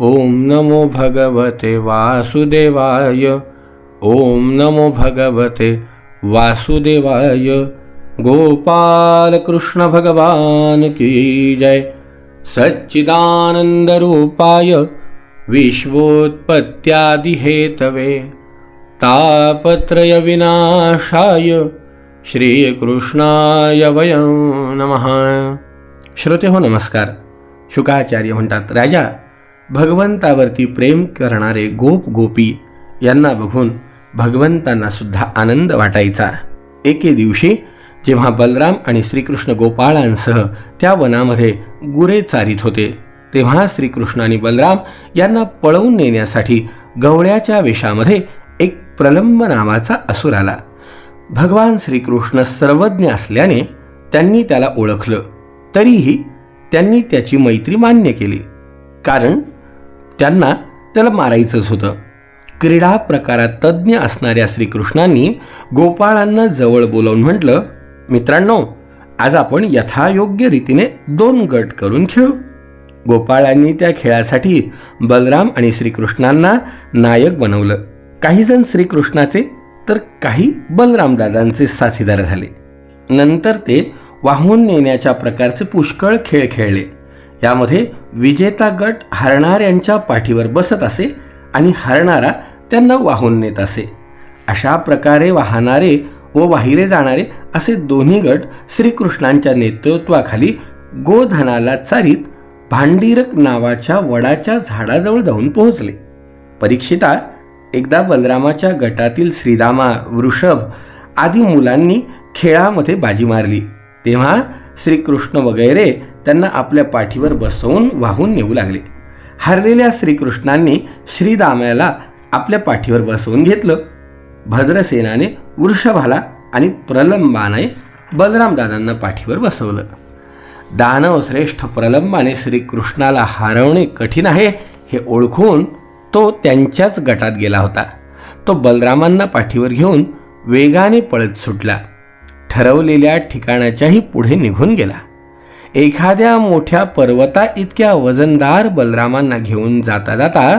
ओम नमो भगवते वासुदेवाय। ओम नमो भगवते वासुदेवाय। गोपाल कृष्ण भगवान की जय। सच्चिदानंद रूपाय। विश्वोत्पत्त्यादिहेतवे। तापत्रय विनाशाय। श्रीकृष्णाय वयं नमः। श्रोते हो नमस्कार। शुकाचार्य म्हणतात राजा भगवंतावरती प्रेम करणारे गोप गोपी यांना बघून भगवंतांना सुद्धा आनंद वाटायचा. एके दिवशी जेव्हा बलराम आणि श्रीकृष्ण गोपाळांसह त्या वनामध्ये गुरे चारित होते तेव्हा श्रीकृष्ण आणि बलराम यांना पळवून नेण्यासाठी गवळ्याच्या वेशामध्ये एक प्रलंब नावाचा असुर आला. भगवान श्रीकृष्ण सर्वज्ञ असल्याने त्यांनी त्याला ओळखलं तरीही त्यांनी त्याची मैत्री मान्य केली. कारण त्यांना त्याला मारायचंच होतं. क्रीडा प्रकारात तज्ज्ञ असणाऱ्या श्रीकृष्णांनी गोपाळांना जवळ बोलावून म्हटलं मित्रांनो आज आपण यथायोग्य रीतीने दोन गट करून खेळू. गोपाळांनी त्या खेळासाठी बलराम आणि श्रीकृष्णांना नायक बनवलं. काही जण श्रीकृष्णाचे तर काही बलराम दादांचे साथीदार झाले. नंतर ते वाहून नेण्याच्या प्रकारचे पुष्कळ खेळ खेळले. यामध्ये विजेता गट हरणाऱ्यांच्या पाठीवर बसत असे आणि हरणारा त्यांना वाहून नेत असे. अशा प्रकारे वाहणारे व वाहिरे जाणारे असे दोन्ही गट श्रीकृष्णांच्या नेतृत्वाखाली गोधनाला चारीत भांडीरक नावाच्या वडाच्या झाडाजवळ जाऊन पोहोचले. परीक्षिता एकदा बलरामाच्या गटातील श्रीरामा वृषभ आदी मुलांनी खेळामध्ये बाजी मारली. तेव्हा श्रीकृष्ण वगैरे त्यांना आपल्या पाठीवर बसवून वाहून नेऊ लागले. हरलेल्या श्रीकृष्णांनी श्रीदाम्याला आपल्या पाठीवर बसवून घेतलं. भद्रसेनाने वृषभाला आणि प्रलंबाने बलरामदादांना पाठीवर बसवलं. दानवश्रेष्ठ प्रलंबाने श्रीकृष्णाला हरवणे कठीण आहे हे ओळखून तो त्यांच्याच गटात गेला होता. तो बलरामांना पाठीवर घेऊन वेगाने पळत सुटला. ठरवलेल्या ठिकाणाच्याही पुढे निघून गेला. एखाद्या मोठ्या पर्वता इतक्या वजनदार बलरामांना घेऊन जाता जाता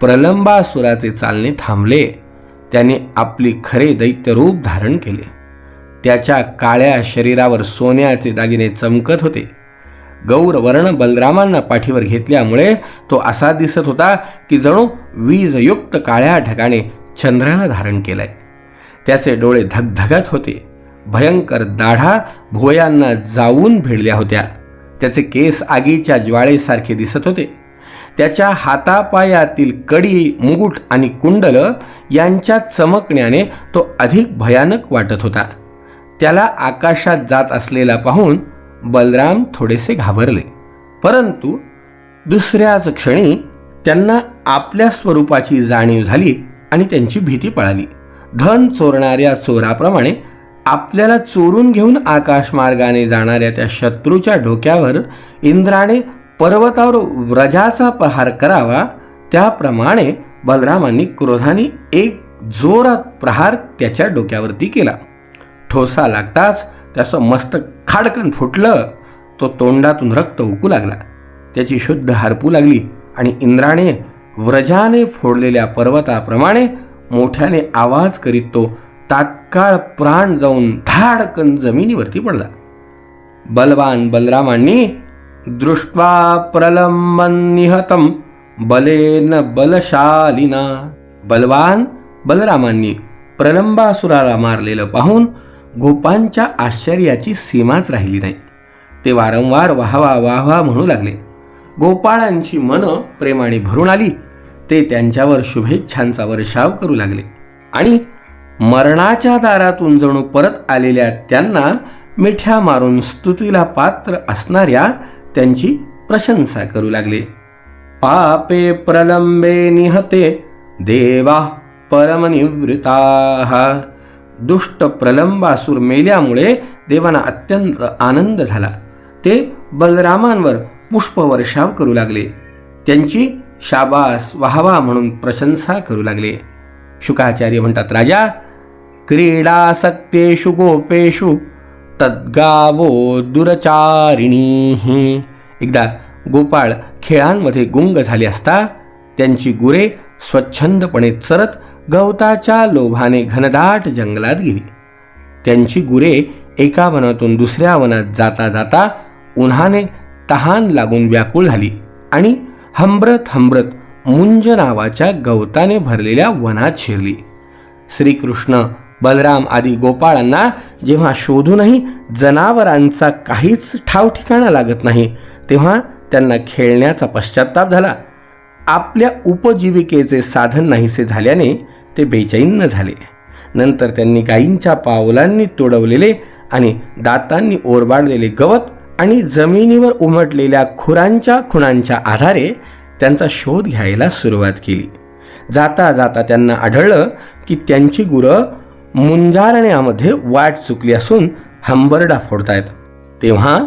प्रलंबासुराचे चालणे थांबले. त्याने आपली खरे दैत्य रूप धारण केले. त्याच्या काळ्या शरीरावर सोन्याचे दागिने चमकत होते. गौरवर्ण बलरामांना पाठीवर घेतल्यामुळे तो असा दिसत होता की जणू वीजयुक्त काळ्या ढगाने चंद्राला धारण केलाय. त्याचे डोळे धगधगत होते. भयंकर दाढा भुवयांना जाऊन भिडल्या होत्या. त्याचे केस आगीच्या ज्वाळेसारखे दिसत होते. त्याच्या हातापायातील कडी मुकुट आणि कुंडल यांच्या चमकण्याने तो अधिक भयानक वाटत होता. त्याला आकाशात जात असलेला पाहून बलराम थोडेसे घाबरले. परंतु दुसऱ्याच क्षणी त्यांना आपल्या स्वरूपाची जाणीव झाली आणि त्यांची भीती पळाली. धन चोरणाऱ्या चोराप्रमाणे आपल्याला चोरून घेऊन आकाशमार्गाने जाणाऱ्या त्या शत्रूच्या डोक्यावर इंद्राने पर्वतावर व्रजाचा प्रहार करावा. त्याप्रमाणे बलरामांनी क्रोधाने एक जोरात प्रहार त्याच्या डोक्यावरती केला. ठोसा लागताच त्याचं मस्तक खाडकन फुटलं. तो तोंडातून रक्त उकू लागला. त्याची शुद्ध हरपू लागली आणि इंद्राने व्रजाने फोडलेल्या पर्वताप्रमाणे मोठ्याने आवाज करीत तो तात्काळ प्राण जाऊन धाडकन जमिनीवरती पडला. बलवान बलरामांनी दृष्ट्वा प्रलंबन निहतम बलेन बलशालिना. बलवान बलरामांनी प्रलंबासुराला मारलेलं पाहून गोपांच्या आश्चर्याची सीमाच राहिली नाही. ते वारंवार वाहवा वाहवा म्हणू लागले. गोपाळांची मनं प्रेमाने भरून आली. ते त्यांच्यावर शुभेच्छांचा वर्षाव करू लागले. आणि मरणाच्या दारातून जणू परत आलेल्या त्यांना मिठ्या मारून स्तुतीला पात्र असणाऱ्या त्यांची प्रशंसा करू लागले. पापे प्रलंबे निहते देवा परमनिवृताः दुष्ट प्रलंबासूर मेल्यामुळे देवांना अत्यंत आनंद झाला. ते बलरामांवर पुष्पवर्षाव करू लागले. त्यांची शाबास वाहवा म्हणून प्रशंसा करू लागले. शुकाचार्य म्हणतात राजा क्रीडासक्तेषु गोपेषु तद्गावो दुरचारिणी. एकदा गोपाळ खेळांमध्ये गुंग झाले असता त्यांची गुरे स्वच्छंदपणे चरत गवताच्या लोभाने घनदाट जंगलात गेली. त्यांची गुरे एका वनातून दुसऱ्या वनात जाता जाता उन्हाने तहान लागून व्याकुळ झाली आणि हंबरत हंबरत मुंज नावाच्या गवताने भरलेल्या वनात शिरली. श्रीकृष्ण बलराम आदी गोपाळांना जेव्हा शोधूनही जनावरांचा काहीच ठाव ठिकाणा लागत नाही तेव्हा त्यांना खेळण्याचा पश्चाताप झाला. आपल्या उपजीविकेचे साधन नाहीसे झाल्याने ते बेचैन झाले. नंतर त्यांनी गायींच्या पावलांनी तोडवलेले आणि दातांनी ओरबाडलेले गवत आणि जमिनीवर उमटलेल्या खुरांच्या खुणांच्या आधारे त्यांचा शोध घ्यायला सुरुवात केली. जाता जाता त्यांना आढळलं की त्यांची गुरं मुंजारण्यामध्ये वाट चुकली असून हंबरडा फोडतायत. तेव्हा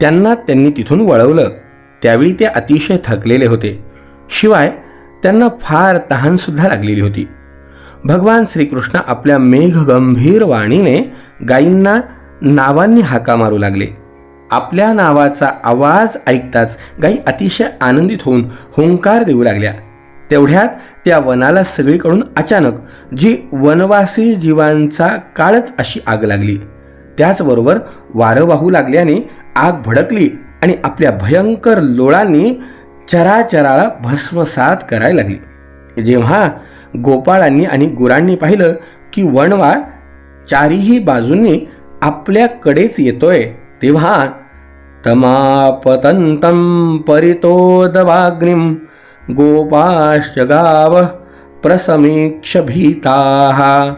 त्यांना त्यांनी तिथून वळवलं. त्यावेळी ते अतिशय थकलेले होते. शिवाय त्यांना फार तहानसुद्धा लागलेली होती. भगवान श्रीकृष्ण आपल्या मेघगंभीर वाणीने गायींना नावांनी हाका मारू लागले. आपल्या नावाचा आवाज ऐकताच गायी अतिशय आनंदित होऊन हुंकार देऊ लागल्या. तेवढ्यात त्या वनाला सगळीकडून अचानक जी वनवासी जीवांचा काळच अशी आग लागली. त्याचबरोबर वारं वाहू लागल्याने आग भडकली आणि आपल्या भयंकर लोळांनी चराचराला भस्मसात करायला लागली. जेव्हा गोपाळांनी आणि गुरांनी पाहिलं की वणवा चारीही बाजूंनी आपल्याकडेच येतोय तेव्हा तमापतंतं परितोदवाग्निम गोपाश्च गावः प्रसमीक्ष भीताः।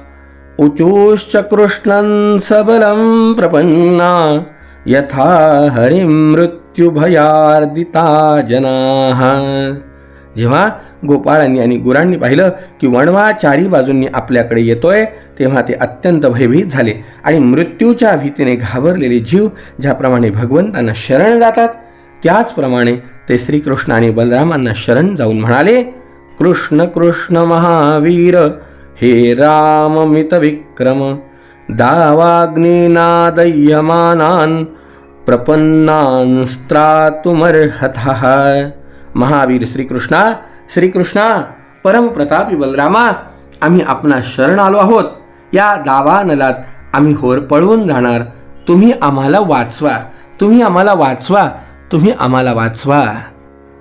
ऊचूश्च कृष्णं सबलं प्रपन्ना यथा हरिमृत्युभयार्दिता जनाः। जेव्हा गोपाळांनी आणि गुरांनी पाहिलं की वणवा चारी बाजूंनी आपल्याकडे येतोय तेव्हा ते अत्यंत भयभीत झाले आणि मृत्यूच्या भीतीने घाबरलेले जीव ज्याप्रमाणे भगवंतांना शरण जातात त्याचप्रमाणे ते श्रीकृष्ण आणि बलरामांना शरण जाऊन म्हणाले कृष्ण कृष्ण महावीर हे राममित विक्रम दावाग्निनादयमानान प्रपन्नांस्त्रातुमर्हतः महावीर श्रीकृष्णा श्रीकृष्णा परमप्रतापी बलरामा आम्ही आपणा शरण आलो आहोत. या दावानलात आम्ही होर पळवून जाणार. तुम्ही आम्हाला वाचवा. तुम्ही आम्हाला वाचवा. तुम्ही आम्हाला वाचवा.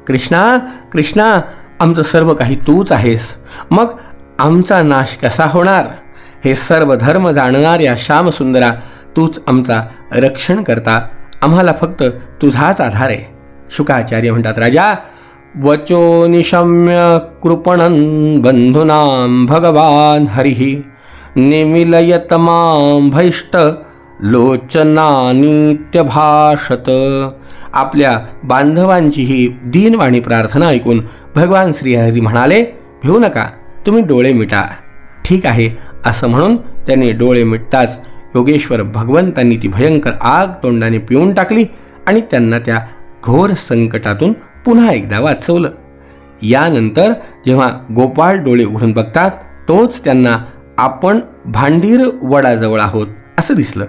कृष्णा कृष्णा आमचं सर्व काही तूच आहेस. मग आमचा नाश कसा होणार? हे सर्व धर्म जाणणाऱ्या श्यामसुंदरा. तूच आमचा रक्षण करता. आम्हाला फक्त तुझाच आधार आहे. शुकाचार्य म्हणतात राजा वचो निशम्य कृपणन बंधुनाम भगवान हरिः. निमिलयत मां भैष्ट लोचनानित्यभाषत. आपल्या बांधवांची ही दीनवाणी प्रार्थना ऐकून भगवान श्रीहरी म्हणाले भिवू नका तुम्ही डोळे मिटा. ठीक आहे असं म्हणून त्यांनी डोळे मिटताच योगेश्वर भगवंतांनी ती भयंकर आग तोंडाने पिऊन टाकली आणि त्यांना त्या घोर संकटातून पुन्हा एकदा वाचवलं. यानंतर जेव्हा गोपाळ डोळे उघडून बघतात तोच त्यांना आपण भांडीर वडाजवळ आहोत असं दिसलं.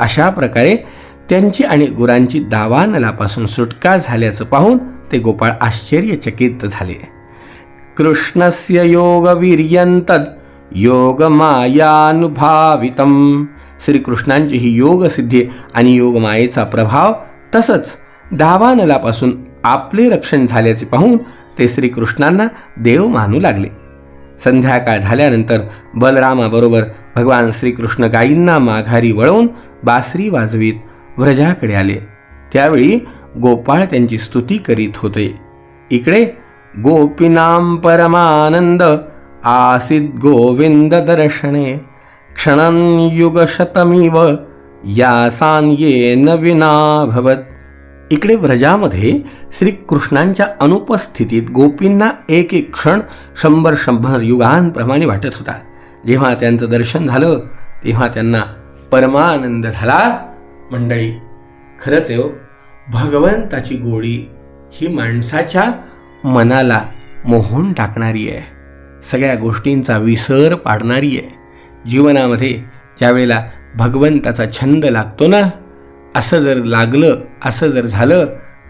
अशा प्रकारे त्यांची आणि गुरांची दावानलापासून सुटका झाल्याचं पाहून ते गोपाळ आश्चर्यचकित झाले. कृष्णस्य योगवीर्यंतद योगमायानुभावितम. श्रीकृष्णांची ही योगसिद्धी आणि योगमायेचा प्रभाव तसंच दावानलापासून आपले रक्षण झाल्याचे पाहून ते श्रीकृष्णांना देव मानू लागले. संध्याकाळ झाल्यानंतर बलरामाबरोबर भगवान श्रीकृष्ण गायींना माघारी वळवून बासरी वाजवीत व्रजाकडे आले. त्यावेळी गोपाळ त्यांची स्तुती करीत होते. इकडे गोपीनाम परमानंद आसित गोविंद दर्शने क्षणन युगशतमिव यासान ये विना भवत. इकडे व्रजामध्ये श्रीकृष्णांच्या अनुपस्थितीत गोपींना एक एक क्षण शंभर शंभर युगांप्रमाणे वाटत होता. जेव्हा त्यांचं दर्शन झालं तेव्हा त्यांना परमानंद झाला. मंडळी खरंच आहे हो भगवंताची गोडी ही माणसाच्या मनाला मोहून टाकणारी आहे. सगळ्या गोष्टींचा विसर पाडणारी आहे. जीवनामध्ये ज्यावेळेला भगवंताचा छंद लागतो ना असं जर लागलं असं जर झालं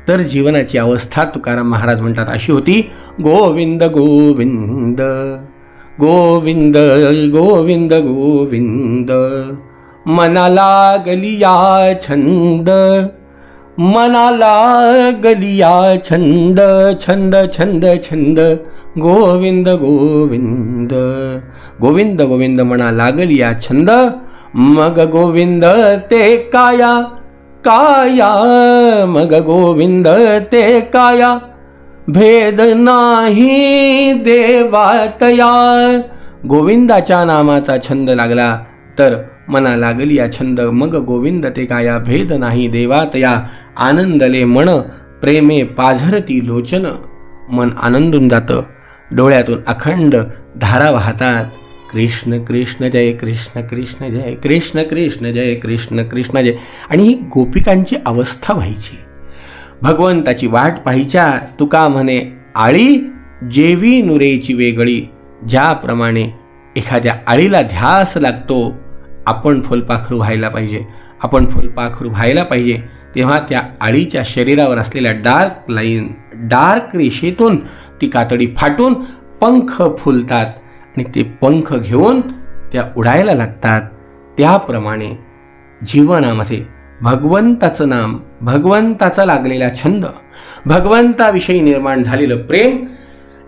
तर जीवनाची अवस्था तुकाराम महाराज म्हणतात अशी होती गोविंद गोविंद गोविंद गोविंद गोविंद. मनाला गलिया छंद मनाला गलिया छंद छंद छंद छंद गोविंद गोविंद गोविंद गोविंद म्हणा लागलिया छंद मग गोविंद ते काया काया मग गोविंद ते काया भेद नाही देवातया गोविंदाच्या नामाचा छंद लागला तर मना लागली या छंद. मग गोविंद ते काया भेद नाही देवातया आनंदले मन प्रेमे पाझरती लोचन. मन आनंदून जातं. डोळ्यातून अखंड धारा वाहतात. कृष्ण कृष्ण जय कृष्ण कृष्ण जय कृष्ण कृष्ण जय कृष्ण कृष्ण जय. आणि ही गोपिकांची अवस्था व्हायची. भगवंताची वाट पाहिच्या तुका म्हणे आळी जेवी नुरेची वेगळी. ज्याप्रमाणे एखाद्या आळीला ध्यास लागतो आपण फुलपाखरू व्हायला पाहिजे. आपण फुलपाखरू व्हायला पाहिजे. तेव्हा त्या आळीच्या शरीरावर असलेल्या डार्क लाईन डार्क रेषेतून ती कातडी फाटून पंख फुलतात आणि ते पंख घेऊन त्या उडायला लागतात. त्याप्रमाणे जीवनामध्ये भगवंताचं नाम भगवंताचा लागलेला छंद भगवंताविषयी निर्माण झालेलं प्रेम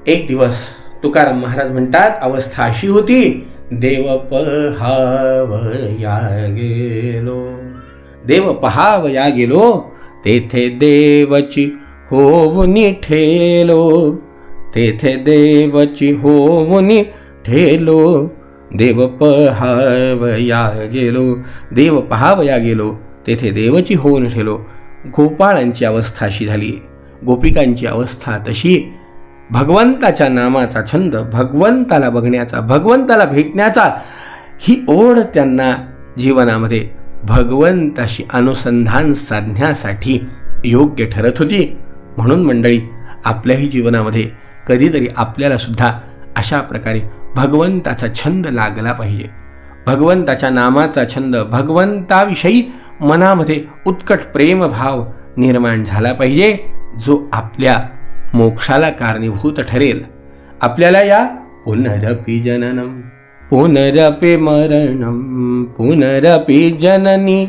एक दिवस तुकाराम महाराज म्हणतात अवस्था अशी होती देव पहावया गेलो देव पहावया गेलो तेथे देवची होवनी ठेलो. तेथे देवची होवनी ठेलो. देव पहावया गेलो देव पहावया गेलो तेथे देवची होऊन ठेलो. गोपाळांची अवस्था अशी झाली. गोपिकांची अवस्था तशी भगवंताच्या नामाचा छंद भगवंताला बघण्याचा भगवंताला भेटण्याचा ही ओढ त्यांना जीवनामध्ये भगवंताशी अनुसंधान साधण्यासाठी योग्य ठरत होती. म्हणून मंडळी आपल्याही जीवनामध्ये कधीतरी आपल्याला सुद्धा अशा प्रकारे भगवंताचा छंद लागला पाहिजे. भगवंताच्या नामाचा छंद भगवंताविषयी मनामध्ये उत्कट प्रेमभाव निर्माण झाला पाहिजे जो आपल्या मोक्षाला कारणीभूत ठरेल. आपल्याला या पुनरपि जननम. पुनरपि मरणम. पुनरपि जननी.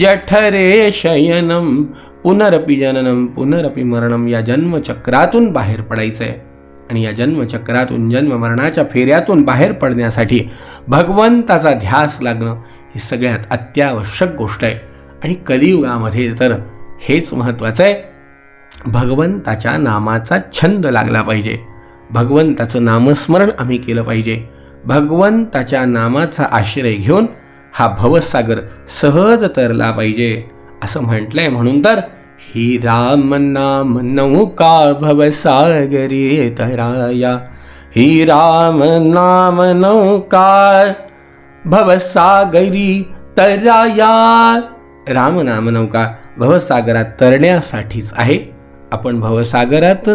जठरे शयनम. पुनरपि जननम. पुनरपि मरणम. या जन्मचक्रातून बाहेर पडायचं आहे आणि या जन्मचक्रातून जन्म मरणाच्या फेऱ्यातून बाहेर पडण्यासाठी भगवंताचा ध्यास लागणं ही सगळ्यात अत्यावश्यक गोष्ट आहे. आणि कलियुगामध्ये तर हेच महत्त्वाचं आहे. भगवंताच्या नामाचा छंद लागला पाहिजे. भगवंताचं नामस्मरण आम्ही केलं पाहिजे. भगवंताच्या नामाचा आश्रय घेऊन हा भवसागर सहज तरला पाहिजे. असं म्हटलंय म्हणून तर ही राम नाम नौका भवसागरी तराया. ही राम नाम नौका भवसागरी तराया. राम नाम नौका भवसागरात तरण्यासाठीच आहे. आपण भवसागरात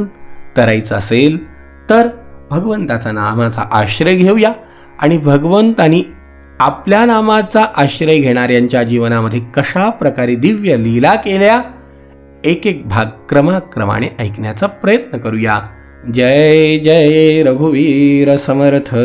तरायचं असेल तर भगवंताचा नामाचा आश्रय घेऊया. आणि भगवंतानी आपल्या नामाचा आश्रय घेणाऱ्यांच्या जीवनामध्ये कशा प्रकारे दिव्य लीला केल्या एक एक भाग क्रमाक्रमाने ऐकण्याचा प्रयत्न करूया. जय जय रघुवीर समर्थ.